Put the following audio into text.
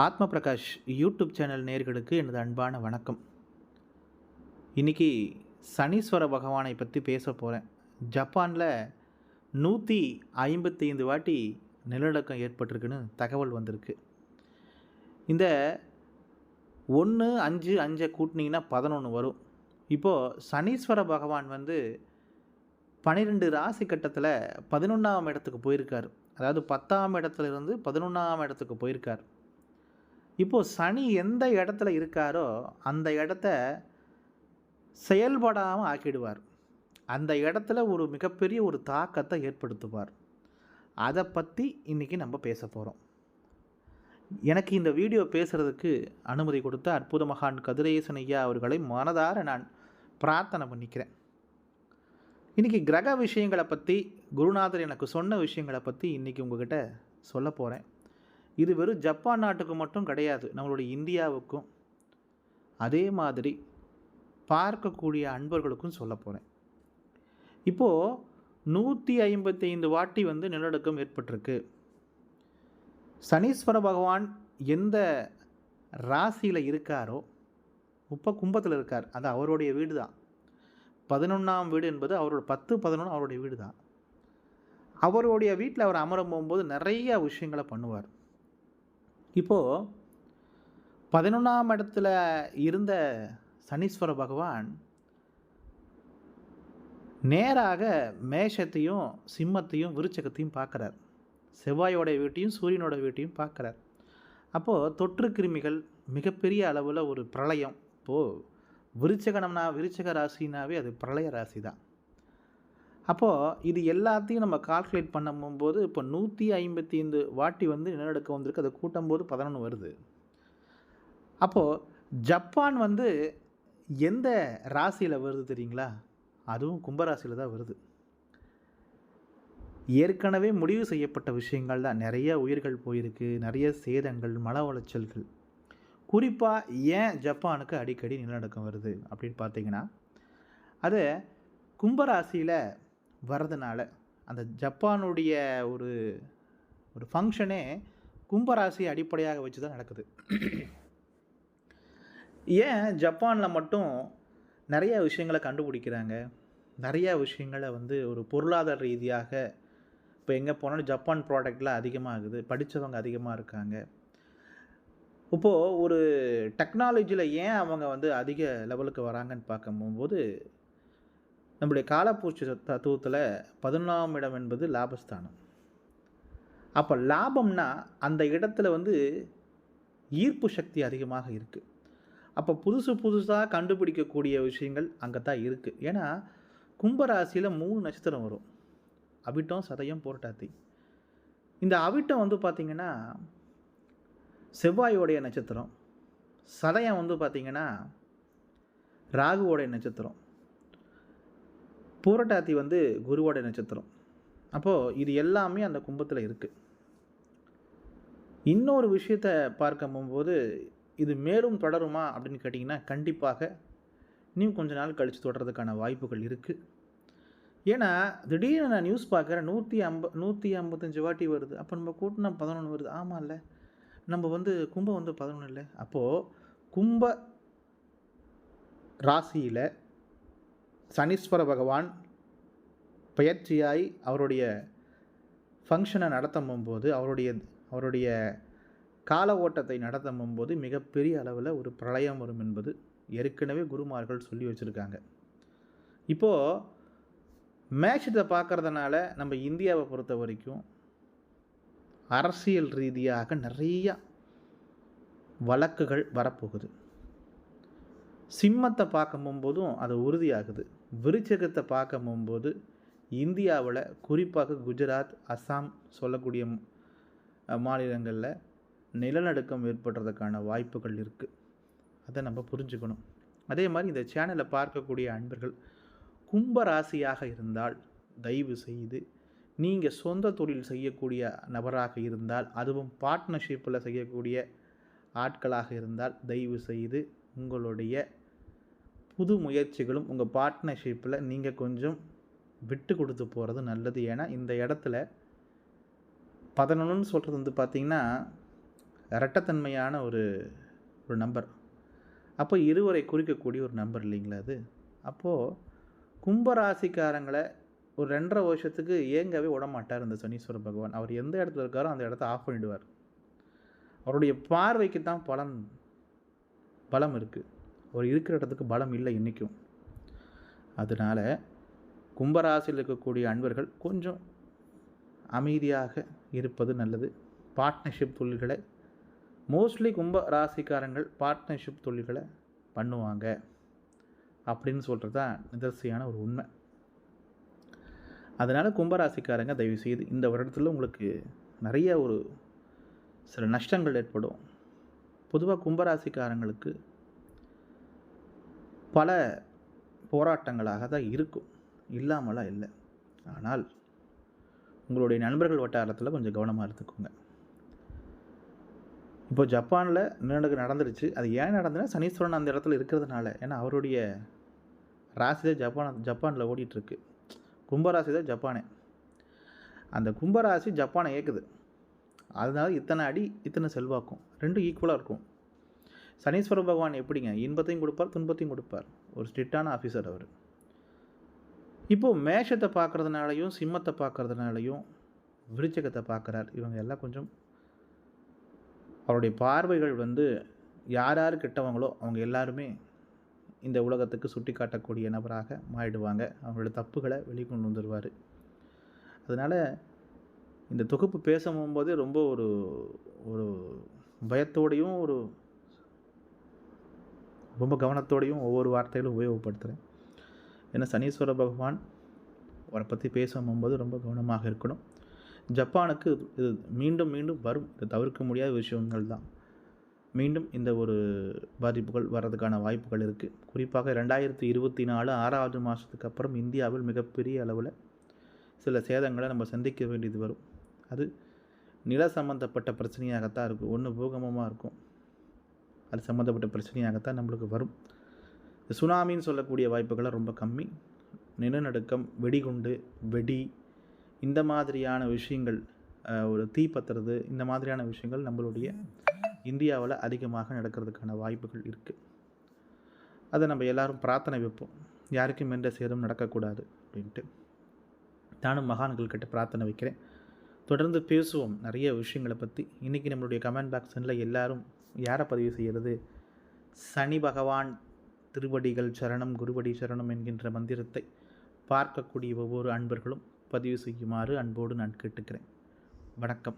ஆத்ம Prakash YouTube channel நேர்களுக்கு எனது அன்பான வணக்கம். இன்னைக்கு சனீஸ்வர பகவானை பற்றி பேச போகிறேன் ஜப்பானில் நூற்றி ஐம்பத்தைந்து வாட்டி நிலநடுக்கம் ஏற்பட்டிருக்குன்னு தகவல் வந்திருக்கு. இந்த ஒன்று அஞ்சு அஞ்சை கூட்டினீங்கன்னா பதினொன்று வரும். இப்போது சனீஸ்வர பகவான் வந்து பன்னிரெண்டு ராசி கட்டத்தில் பதினொன்றாம் இடத்துக்கு போயிருக்கார். அதாவது பத்தாம் இடத்துல இருந்து பதினொன்றாம் இடத்துக்கு போயிருக்கார். இப்போது சனி எந்த இடத்துல இருக்காரோ அந்த இடத்த செயல்படாமல் ஆக்கிடுவார். அந்த இடத்துல ஒரு மிகப்பெரிய ஒரு தாக்கத்தை ஏற்படுத்துவார். அதை பற்றி இன்றைக்கி நம்ம பேச போகிறோம் எனக்கு இந்த வீடியோ பேசுகிறதுக்கு அனுமதி கொடுத்த அற்புத மகான் கதிரேசன் ஐயா அவர்களை மனதார நான் பிரார்த்தனை பண்ணிக்கிறேன். இன்றைக்கி கிரக விஷயங்களை பற்றி குருநாதர் எனக்கு சொன்ன விஷயங்களை பற்றி இன்றைக்கி உங்ககிட்ட சொல்ல போகிறேன் இது வெறும் ஜப்பான் நாட்டுக்கு மட்டும் கிடையாது நம்மளுடைய இந்தியாவுக்கும். அதே மாதிரி பார்க்கக்கூடிய அன்பர்களுக்கும் சொல்ல போகிறேன் இப்போது நூற்றி ஐம்பத்தைந்து வாட்டி வந்து நிலநடுக்கம் ஏற்பட்டிருக்கு. சனீஸ்வர பகவான் எந்த ராசியில் இருக்காரோ இப்போ கும்பத்தில் இருக்கார். அது அவருடைய வீடு தான். பதினொன்றாம் வீடு என்பது அவரோட பத்து பதினொன்று அவருடைய வீடு தான். அவருடைய வீட்டில் அவர் அமரும் போகும்போது நிறைய விஷயங்களை பண்ணுவார். இப்போது பதினொன்றாம் இடத்துல இருந்த சனீஸ்வர பகவான் நேராக மேஷத்தையும் சிம்மத்தையும் விருச்சகத்தையும் பார்க்குறார். செவ்வாயோடைய வீட்டையும் சூரியனோட வீட்டையும் பார்க்குறார். அப்போது தொற்று கிருமிகள் மிகப்பெரிய அளவில் ஒரு பிரளயம். இப்போது விருச்சகனம்னா விருச்சக ராசினாவே அது பிரளய ராசி தான் அப்போது இது எல்லாத்தையும் நம்ம கால்குலேட் பண்ணும்போது இப்போ நூற்றி ஐம்பத்தி ஐந்து வாட்டி வந்து நிலநடுக்கம் வந்திருக்கு. அதை கூட்டம் போது பதினொன்று வருது. அப்போது ஜப்பான் வந்து எந்த ராசியில் வருது தெரியுங்களா? அதுவும் கும்பராசியில் தான் வருது. ஏற்கனவே முடிவு செய்யப்பட்ட விஷயங்கள் தான். நிறைய உயிர்கள் போயிருக்கு. நிறைய சேதங்கள் மன உளைச்சல்கள். குறிப்பாக ஏன் ஜப்பானுக்கு அடிக்கடி நிலநடுக்கம் வருது அப்படின்னு பார்த்தீங்கன்னா அது கும்பராசியில் வர்றதுனால அந்த ஜப்பானுடைய ஒரு ஒரு ஃபங்க்ஷனே கும்பராசி அடிப்படையாக வச்சு தான் நடக்குது. ஏன் ஜப்பானில் மட்டும் நிறைய விஷயங்களை கண்டுபிடிக்கிறாங்க? நிறைய விஷயங்களை வந்து ஒரு பொருளாதார ரீதியாக இப்போ எங்கே போனாலும் ஜப்பான் ப்ராடக்ட்லாம் அதிகமாகுது படித்தவங்க அதிகமாக இருக்காங்க. இப்போது ஒரு டெக்னாலஜியில் ஏன் அவங்க வந்து அதிக லெவலுக்கு வராங்கன்னு பார்க்கும்போது நம்முடைய காலப்பூச்சி தத்துவத்தில் பதினொன்றாம் இடம் என்பது லாபஸ்தானம். அப்போ லாபம்னா அந்த இடத்துல வந்து ஈர்ப்பு சக்தி அதிகமாக இருக்குது அப்போ புதுசு புதுசாக கண்டுபிடிக்கக்கூடிய விஷயங்கள் அங்கே தான் இருக்குது ஏன்னா கும்பராசியில் மூணு நட்சத்திரம் வரும். அவிட்டம் சதயம் போராட்டாத்தி இந்த அவிட்டம் வந்து பார்த்திங்கன்னா செவ்வாயோடைய நட்சத்திரம். சதயம் வந்து பார்த்திங்கன்னா ராகுவோடைய நட்சத்திரம். பூரட்டாத்தி வந்து குருவோட நட்சத்திரம். அப்போது இது எல்லாமே அந்த கும்பத்தில் இருக்குது இன்னொரு விஷயத்தை பார்க்க போகும்போது இது மேலும் தொடருமா அப்படின்னு கேட்டிங்கன்னா கண்டிப்பாக இன்னும் கொஞ்ச நாள் கழித்து தொடர்றதுக்கான வாய்ப்புகள் இருக்குது ஏன்னா திடீர்னு நான் நியூஸ் பார்க்குறேன் நூற்றி ஐம்ப நூற்றி ஐம்பத்தஞ்சு வாட்டி வருது. அப்போ நம்ம கூட்டினா பதினொன்று வருது. ஆமாம் இல்லை நம்ம வந்து கும்பம் வந்து பதினொன்று இல்லை அப்போது கும்ப ராசியில் சனீஸ்வர பகவான் பயிற்சியாய் அவருடைய ஃபங்க்ஷனை நடத்தும் போது அவருடைய அவருடைய கால ஓட்டத்தை நடத்தும் போது மிகப்பெரிய அளவில் ஒரு பிரளயம் வரும் என்பது ஏற்கனவே குருமார்கள் சொல்லி வச்சுருக்காங்க. இப்போது மேட்சத்தை பார்க்குறதுனால நம்ம இந்தியாவை பொறுத்த வரைக்கும் அரசியல் ரீதியாக நிறையா வழக்குகள் வரப்போகுது. சிம்மத்தை பார்க்கும் போதும் அது உறுதியாகுது. விருச்சகத்தை பார்க்கும் போது இந்தியாவில் குறிப்பாக குஜராத் அஸ்ஸாம் சொல்லக்கூடிய மாநிலங்களில் நிலநடுக்கம் ஏற்படுறதுக்கான வாய்ப்புகள் இருக்குது அதை நம்ம புரிஞ்சுக்கணும். அதே மாதிரி இந்த சேனலை பார்க்கக்கூடிய அன்பர்கள் கும்ப ராசியாக இருந்தால் தயவு செய்து நீங்கள் சொந்த தொழில் செய்யக்கூடிய நபராக இருந்தால் அதுவும் பார்ட்னர்ஷிப்பில் செய்யக்கூடிய ஆட்களாக இருந்தால் தயவு செய்து உங்களுடைய புது முயற்சிகளும் உங்கள் பார்ட்னர்ஷிப்பில் நீங்கள் கொஞ்சம் விட்டு கொடுத்து போகிறது நல்லது. ஏன்னா இந்த இடத்துல பதினொன்றுன்னு சொல்கிறது வந்து பார்த்திங்கன்னா இரட்டத்தன்மையான ஒரு ஒரு நம்பர் அப்போ இருவரை குறிக்கக்கூடிய ஒரு நம்பர் இல்லைங்களா அது? அப்போது கும்பராசிக்காரங்களை ஒரு ரெண்டரை வருஷத்துக்கு ஏங்கவே விடமாட்டார் இந்த சனீஸ்வர பகவான். அவர் எந்த இடத்துல இருக்காரோ அந்த இடத்த ஆஃப் பண்ணிடுவார். அவருடைய பார்வைக்கு தான் பலன் பலம் இருக்குது அவர் இருக்கிற இடத்துக்கு பலம் இல்லை இன்றைக்கும். அதனால் கும்பராசியில் இருக்கக்கூடிய அன்பர்கள் கொஞ்சம் அமைதியாக இருப்பது நல்லது. பார்ட்னர்ஷிப் தொழில்களை மோஸ்ட்லி கும்ப ராசிக்காரங்கள் பார்ட்னர்ஷிப் தொழில்களை பண்ணுவாங்க. அப்படின்னு சொல்கிறது தான் நிதர்சியான ஒரு உண்மை. அதனால் கும்பராசிக்காரங்க தயவுசெய்து இந்த வருடத்தில் உங்களுக்கு நிறைய ஒரு சில நஷ்டங்கள் ஏற்படும். பொதுவாக கும்பராசிக்காரங்களுக்கு பல போராட்டங்களாக தான் இருக்கும். இல்லாமலாம் இல்லை. ஆனால் உங்களுடைய நண்பர்கள் வட்டாரத்தில் கொஞ்சம் கவனமாக இருந்துக்கோங்க. இப்போ ஜப்பானில் நிலநடுக்கம் நடந்துருச்சு. அது ஏன் நடந்ததுன்னா சனீஸ்வரன் அந்த இடத்துல இருக்கிறதுனால. ஏன்னா அவருடைய ராசி தான் ஜப்பான் ஜப்பானில் ஓடிட்டுருக்கு. கும்பராசி தான் ஜப்பானே. அந்த கும்பராசி ஜப்பானை ஏற்குது அதனால இத்தனை அடி இத்தனை செல்வாக்கும். ரெண்டும் ஈக்குவலாக இருக்கும். சனீஸ்வர பகவான் எப்படிங்க? இன்பத்தையும் கொடுப்பார் துன்பத்தையும் கொடுப்பார். ஒரு ஸ்ட்ரிக்டான ஆஃபீஸர் அவர். இப்போது மேஷத்தை பார்க்குறதுனாலையும் சிம்மத்தை பார்க்குறதுனாலையும் விருச்சகத்தை பார்க்குறார். இவங்க எல்லாம் கொஞ்சம் அவருடைய பார்வைகள் வந்து யார் யார் கெட்டவங்களோ அவங்க எல்லாருமே இந்த உலகத்துக்கு சுட்டி காட்டக்கூடிய நபராக மாறிடுவாங்க. அவங்களோட தப்புகளை வெளிக்கொண்டு வந்துடுவார் அதனால் இந்த தொகுப்பு பேசும்போது ரொம்ப ஒரு ஒரு பயத்தோடையும் ஒரு ரொம்ப கவனத்தோடையும் ஒவ்வொரு வார்த்தைகளும் உபயோகப்படுத்துகிறேன் ஏன்னா சனீஸ்வர பகவான் அவரை பற்றி பேசும்போது ரொம்ப கவனமாக இருக்கணும். ஜப்பானுக்கு இது மீண்டும் மீண்டும் வரும். இது தவிர்க்க முடியாத விஷயங்கள் தான். மீண்டும் இந்த ஒரு பாதிப்புகள் வர்றதுக்கான வாய்ப்புகள் இருக்குது குறிப்பாக ரெண்டாயிரத்தி இருபத்தி நாலு ஆறாவது மாதத்துக்கு அப்புறம் இந்தியாவில் மிகப்பெரிய அளவில் சில சேதங்களை நம்ம சந்திக்க வேண்டியது வரும். அது நில சம்மந்தப்பட்ட பிரச்சனையாகத்தான் இருக்கும். ஒன்று பூகமமாக இருக்கும். அது சம்மந்தப்பட்ட பிரச்சனையாகத்தான் நம்மளுக்கு வரும். சுனாமின்னு சொல்லக்கூடிய வாய்ப்புகள்லாம் ரொம்ப கம்மி. நிலநடுக்கம் வெடிகுண்டு வெடி இந்த மாதிரியான விஷயங்கள் ஒரு தீ பத்துறது இந்த மாதிரியான விஷயங்கள் நம்மளுடைய இந்தியாவில் அதிகமாக நடக்கிறதுக்கான வாய்ப்புகள் இருக்குது அதை நம்ம எல்லாரும் பிரார்த்தனை வைப்போம். யாருக்கும் எந்த சேதம் நடக்கக்கூடாது அப்படின்ட்டு. நானும் மகான்கள் கிட்ட பிரார்த்தனை வைக்கிறேன். தொடர்ந்து பேசுவோம் நிறைய விஷயங்களை பற்றி இன்றைக்கி நம்மளுடைய கமெண்ட் பாக்ஸனில் எல்லாரும் யாரை பதிவு செய்கிறது? சனி பகவான் திருவடிகள் சரணம் குருவடி சரணம் என்கின்ற மந்திரத்தை பார்க்கக்கூடிய ஒவ்வொரு அன்பர்களும் பதிவு செய்யுமாறு அன்போடு நான் கேட்டுக்கிறேன். வணக்கம்.